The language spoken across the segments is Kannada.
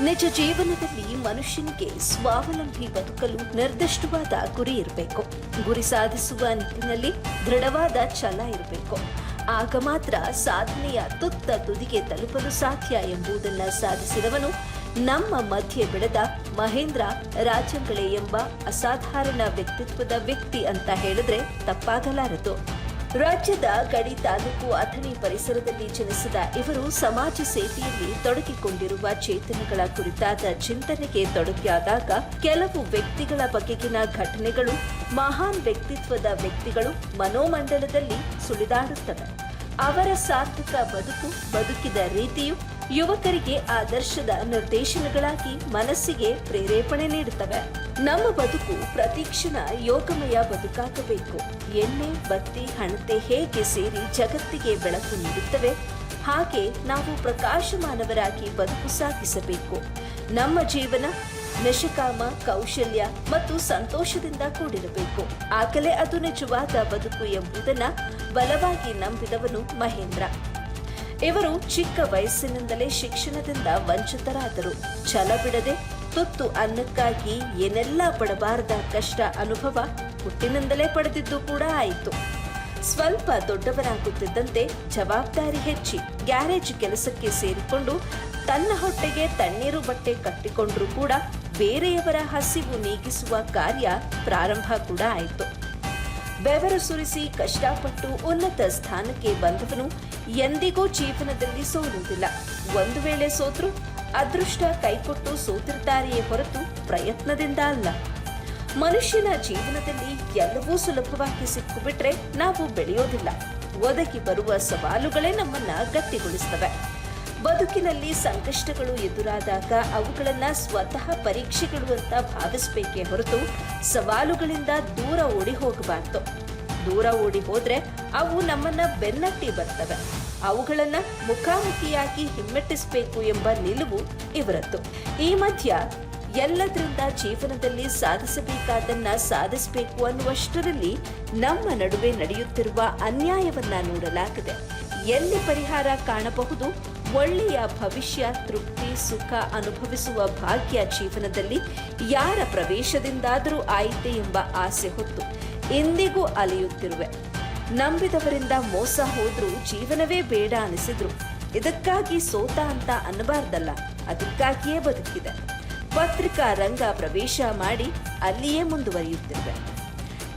ನಿಜ ಜೀವನದಲ್ಲಿ ಮನುಷ್ಯನಿಗೆ ಸ್ವಾವಲಂಬಿ ಬದುಕಲು ನಿರ್ದಿಷ್ಟವಾದ ಗುರಿ ಇರಬೇಕು. ಗುರಿ ಸಾಧಿಸುವ ನಿಟ್ಟಿನಲ್ಲಿ ದೃಢವಾದ ಛಲ ಇರಬೇಕು. ಆಗ ಮಾತ್ರ ಸಾಧನೆಯ ತುತ್ತ ತುದಿಗೆ ತಲುಪಲು ಸಾಧ್ಯ ಎಂಬುದನ್ನು ಸಾಧಿಸಿದವನು ನಮ್ಮ ಮಧ್ಯೆ ಬೆಳೆದ ಮಹೇಂದ್ರ ರಾಜಂಗಳೆ ಎಂಬ ಅಸಾಧಾರಣ ವ್ಯಕ್ತಿತ್ವದ ವ್ಯಕ್ತಿ ಅಂತ ಹೇಳಿದ್ರೆ ತಪ್ಪಾಗಲಾರದು. ರಾಜ್ಯದ ಗಡಿ ತಾಲೂಕು ಅಥಣಿ ಪರಿಸರದಲ್ಲಿ ಜನಿಸಿದ ಇವರು ಸಮಾಜ ಸೇವೆಯಲ್ಲಿ ತೊಡಗಿಕೊಂಡಿರುವ ಚೇತನಗಳ ಕುರಿತಾದ ಚಿಂತನೆಗೆ ತೊಡಗಿಯಾದಾಗ ಕೆಲವು ವ್ಯಕ್ತಿಗಳ ಬಗೆಗಿನ ಘಟನೆಗಳು ಮಹಾನ್ ವ್ಯಕ್ತಿತ್ವದ ವ್ಯಕ್ತಿಗಳು ಮನೋಮಂಡಲದಲ್ಲಿ ಸುಳಿದಾಡುತ್ತವೆ. ಅವರ ಸಾರ್ಥಕ ಬದುಕು, ಬದುಕಿದ ರೀತಿಯು ಯುವಕರಿಗೆ ಆದರ್ಶದ ನಿರ್ದೇಶನಗಳಾಗಿ ಮನಸ್ಸಿಗೆ ಪ್ರೇರೇಪಣೆ ನೀಡುತ್ತವೆ. ನಮ್ಮ ಬದುಕು ಪ್ರತಿಕ್ಷಣ ಯೋಗಮಯ ಬದುಕಾಗಬೇಕು. ಎಣ್ಣೆ, ಬತ್ತಿ, ಹಣತೆ ಹೇಗೆ ಸೇರಿ ಜಗತ್ತಿಗೆ ಬೆಳಕು ನೀಡುತ್ತವೆ, ಹಾಗೆ ನಾವು ಪ್ರಕಾಶಮಾನವರಾಗಿ ಬದುಕು ಸಾಗಿಸಬೇಕು. ನಮ್ಮ ಜೀವನ ನಿಶಕಾಮ, ಕೌಶಲ್ಯ ಮತ್ತು ಸಂತೋಷದಿಂದ ಕೂಡಿರಬೇಕು. ಆಗಲೇ ಅದು ನಿಜವಾದ ಬದುಕು ಎಂಬುದನ್ನ ಬಲವಾಗಿ ನಂಬಿದವನು ಮಹೇಂದ್ರ. ಇವರು ಚಿಕ್ಕ ವಯಸ್ಸಿನಿಂದಲೇ ಶಿಕ್ಷಣದಿಂದ ವಂಚಿತರಾದರು. ಛಲ ಬಿಡದೆ ತುತ್ತು ಅನ್ನಕ್ಕಾಗಿ ಏನೆಲ್ಲ ಪಡಬಾರದ ಕಷ್ಟ ಅನುಭವ ಹುಟ್ಟಿನಿಂದಲೇ ಪಡೆದಿದ್ದು ಕೂಡ ಆಯಿತು. ಸ್ವಲ್ಪ ದೊಡ್ಡವರಾಗುತ್ತಿದ್ದಂತೆ ಜವಾಬ್ದಾರಿ ಹೆಚ್ಚಿ ಗ್ಯಾರೇಜ್ ಕೆಲಸಕ್ಕೆ ಸೇರಿಕೊಂಡು ತನ್ನ ಹೊಟ್ಟೆಗೆ ತಣ್ಣೀರು ಬಟ್ಟೆ ಕಟ್ಟಿಕೊಂಡ್ರೂ ಕೂಡ ಬೇರೆಯವರ ಹಸಿವು ನೀಗಿಸುವ ಕಾರ್ಯ ಪ್ರಾರಂಭ ಕೂಡ ಆಯಿತು. ಬೆವರು ಸುರಿಸಿ ಕಷ್ಟಪಟ್ಟು ಉನ್ನತ ಸ್ಥಾನಕ್ಕೆ ಬಂದವನು ಎಂದಿಗೂ ಜೀವನದಲ್ಲಿ ಸೋಲುವುದಿಲ್ಲ. ಒಂದು ವೇಳೆ ಸೋತರು ಅದೃಷ್ಟ ಕೈಕೊಟ್ಟು ಸೋತಿರ್ತಾರೆಯೇ ಹೊರತು ಪ್ರಯತ್ನದಿಂದ ಅಲ್ಲ. ಮನುಷ್ಯನ ಜೀವನದಲ್ಲಿ ಎಲ್ಲವೂ ಸುಲಭವಾಗಿ ಸಿಕ್ಕುಬಿಟ್ರೆ ನಾವು ಬೆಳೆಯೋದಿಲ್ಲ. ಒದಗಿ ಬರುವ ಸವಾಲುಗಳೇ ನಮ್ಮನ್ನ ಗಟ್ಟಿಗೊಳಿಸ್ತವೆ. ಬದುಕಿನಲ್ಲಿ ಸಂಕಷ್ಟಗಳು ಎದುರಾದಾಗ ಅವುಗಳನ್ನ ಸ್ವತಃ ಪರೀಕ್ಷೆಗಳು ಅಂತ ಭಾವಿಸ್ಬೇಕೇ ಹೊರತು ಸವಾಲುಗಳಿಂದ ದೂರ ಓಡಿ ಹೋಗಬಾರ್ದು. ದೂರ ಓಡಿ ಹೋದ್ರೆ ಅವು ನಮ್ಮನ್ನ ಬೆನ್ನಟ್ಟಿ ಬರ್ತವೆ. ಅವುಗಳನ್ನ ಮುಖಾಮುಖಿಯಾಗಿ ಹಿಮ್ಮೆಟ್ಟಿಸಬೇಕು ಎಂಬ ನಿಲುವು ಇವರದ್ದು. ಈ ಮಧ್ಯ ಎಲ್ಲದರಿಂದ ಜೀವನದಲ್ಲಿ ಸಾಧಿಸಬೇಕಾದನ್ನ ಸಾಧಿಸಬೇಕು ಅನ್ನುವಷ್ಟರಲ್ಲಿ ನಮ್ಮ ನಡುವೆ ನಡೆಯುತ್ತಿರುವ ಅನ್ಯಾಯವನ್ನ ನೋಡಲಾಗಿದೆ. ಎಲ್ಲಿ ಪರಿಹಾರ ಕಾಣಬಹುದು? ಒಳ್ಳೆಯ ಭವಿಷ್ಯ, ತೃಪ್ತಿ, ಸುಖ ಅನುಭವಿಸುವ ಭಾಗ್ಯ ಜೀವನದಲ್ಲಿ ಯಾರ ಪ್ರವೇಶದಿಂದಾದರೂ ಆಯಿತೆ ಎಂಬ ಆಸೆ ಹೊತ್ತು ಎಂದಿಗೂ ಅಲೆಯುತ್ತಿರುವೆ. ನಂಬಿದವರಿಂದ ಮೋಸ ಹೋದ್ರೂ ಜೀವನವೇ ಬೇಡ ಅನಿಸಿದ್ರು. ಇದಕ್ಕಾಗಿ ಸೋತ ಅಂತ ಅನ್ನಬಾರ್ದಲ್ಲ, ಅದಕ್ಕಾಗಿಯೇ ಬದುಕಿದೆ. ಪತ್ರಿಕಾ ರಂಗ ಪ್ರವೇಶ ಮಾಡಿ ಅಲ್ಲಿಯೇ ಮುಂದುವರಿಯುತ್ತಿರುವೆ.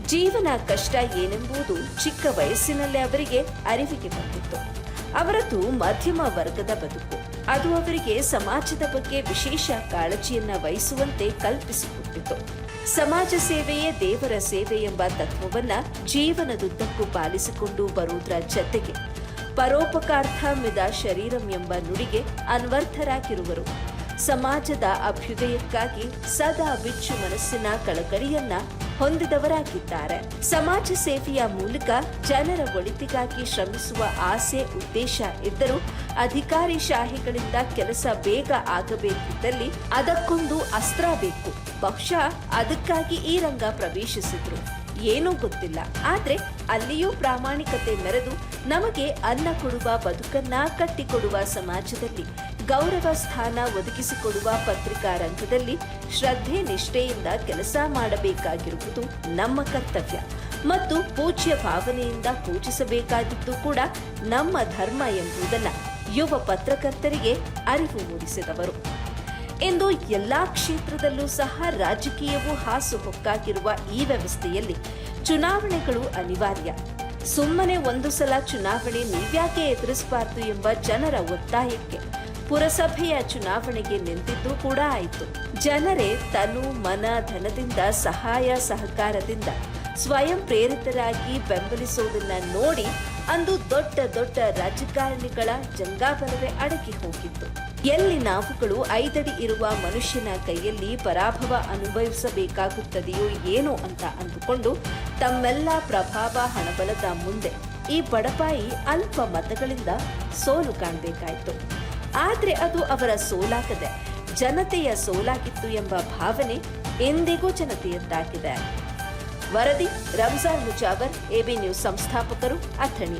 ಜೀವನ ಕಷ್ಟ ಏನೆಂಬುದು ಚಿಕ್ಕ ವಯಸ್ಸಿನಲ್ಲೇ ಅವರಿಗೆ ಅರಿವಿಗೆ ಬಂದಿತ್ತು. ಅವರದ್ದು ಮಧ್ಯಮ ವರ್ಗದ ಬದುಕು. ಅದು ಅವರಿಗೆ ಸಮಾಜದ ಬಗ್ಗೆ ವಿಶೇಷ ಕಾಳಜಿಯನ್ನ ವಹಿಸುವಂತೆ ಕಲ್ಪಿಸಿಕೊಟ್ಟಿತು. ಸಮಾಜ ಸೇವೆಯೇ ದೇವರ ಸೇವೆ ಎಂಬ ತತ್ವವನ್ನ ಜೀವನದುದ್ದಕ್ಕೂ ಪಾಲಿಸಿಕೊಂಡು ಬರುವುದರ ಜತೆಗೆ ಪರೋಪಕಾರ್ಥ ಮಿದ ಶರೀರಂ ಎಂಬ ನುಡಿಗೆ ಅನ್ವರ್ಥರಾಗಿರುವರು. ಸಮಾಜದ ಅಭ್ಯುದಯಕ್ಕಾಗಿ ಸದಾ ಬಿಚ್ಚು ಮನಸ್ಸಿನ ಕಳಕಳಿಯನ್ನ ಹೊಂದಿದವರಾಗಿದ್ದಾರೆ. ಸಮಾಜ ಸೇವೆಯ ಮೂಲಕ ಜನರ ಒಳಿತಿಗಾಗಿ ಶ್ರಮಿಸುವ ಆಸೆ, ಉದ್ದೇಶ ಇದ್ದರೂ ಅಧಿಕಾರಿ ಶಾಹಿಗಳಿಂದ ಕೆಲಸ ಬೇಗ ಆಗಬೇಕಿದ್ದಲ್ಲಿ ಅದಕ್ಕೊಂದು ಅಸ್ತ್ರ ಬೇಕು. ಬಹುಶಃ ಅದಕ್ಕಾಗಿ ಈ ರಂಗ ಪ್ರವೇಶಿಸಿದ್ರು. ಏನೂ ಗೊತ್ತಿಲ್ಲ. ಆದ್ರೆ ಅಲ್ಲಿಯೂ ಪ್ರಾಮಾಣಿಕತೆ ಮೆರೆದು ನಮಗೆ ಅನ್ನ ಕೊಡುವ ಬದುಕನ್ನ ಕಟ್ಟಿಕೊಡುವ ಸಮಾಜದಲ್ಲಿ ಗೌರವ ಸ್ಥಾನ ಒದಗಿಸಿಕೊಡುವ ಪತ್ರಿಕಾ ರಂಗದಲ್ಲಿ ಶ್ರದ್ಧೆ, ನಿಷ್ಠೆಯಿಂದ ಕೆಲಸ ಮಾಡಬೇಕಾಗಿರುವುದು ನಮ್ಮ ಕರ್ತವ್ಯ. ಮತ್ತು ಪೂಜ್ಯ ಭಾವನೆಯಿಂದ ಪೂಜಿಸಬೇಕಾಗಿದ್ದು ಕೂಡ ನಮ್ಮ ಧರ್ಮ ಎಂಬುದನ್ನ ಯುವ ಪತ್ರಕರ್ತರಿಗೆ ಅರಿವು ಮೂಡಿಸಿದವರು. ಇಂದು ಎಲ್ಲಾ ಕ್ಷೇತ್ರದಲ್ಲೂ ಸಹ ರಾಜಕೀಯವು ಹಾಸುಹೊಕ್ಕಾಗಿರುವ ಈ ವ್ಯವಸ್ಥೆಯಲ್ಲಿ ಚುನಾವಣೆಗಳು ಅನಿವಾರ್ಯ. ಸುಮ್ಮನೆ ಒಂದು ಸಲ ಚುನಾವಣೆ ನೀವ್ಯಾಕೆ ಎದುರಿಸಬಾರ್ದು ಎಂಬ ಜನರ ಒತ್ತಾಯಕ್ಕೆ ಪುರಸಭೆಯ ಚುನಾವಣೆಗೆ ನಿಂತಿದ್ದು ಕೂಡ ಆಯಿತು. ಜನರೇ ತನು ಮನ ಧನದಿಂದ ಸಹಾಯ ಸಹಕಾರದಿಂದ ಸ್ವಯಂ ಪ್ರೇರಿತರಾಗಿ ಬೆಂಬಲಿಸುವುದನ್ನ ನೋಡಿ ಅಂದು ದೊಡ್ಡ ದೊಡ್ಡ ರಾಜಕಾರಣಿಗಳ ಜಂಗಾಬಲವೇ ಅಡಗಿ ಹೋಗಿತ್ತು. ಎಲ್ಲಿ ನಾವುಗಳು ಐದಡಿ ಇರುವ ಮನುಷ್ಯನ ಕೈಯಲ್ಲಿ ಪರಾಭವ ಅನುಭವಿಸಬೇಕಾಗುತ್ತದೆಯೋ ಏನೋ ಅಂತ ಅಂದುಕೊಂಡು ತಮ್ಮೆಲ್ಲ ಪ್ರಭಾವ ಹಣಬಲದ ಮುಂದೆ ಈ ಬಡಪಾಯಿ ಅಲ್ಪ ಮತಗಳಿಂದ ಸೋಲು ಕಾಣಬೇಕಾಯಿತು. ಆದ್ರೆ ಅದು ಅವರ ಸೋಲಾಗದೆ ಜನತೆಯ ಸೋಲಾಗಿತ್ತು ಎಂಬ ಭಾವನೆ ಎಂದಿಗೂ ಜನತೆಯದ್ದಾಗಿದೆ. ವರದಿ, ರಂಜಾನ್ ಮುಜಾವರ್, ಎಬಿ ನ್ಯೂಸ್ ಸಂಸ್ಥಾಪಕರು, ಅಥಣಿ.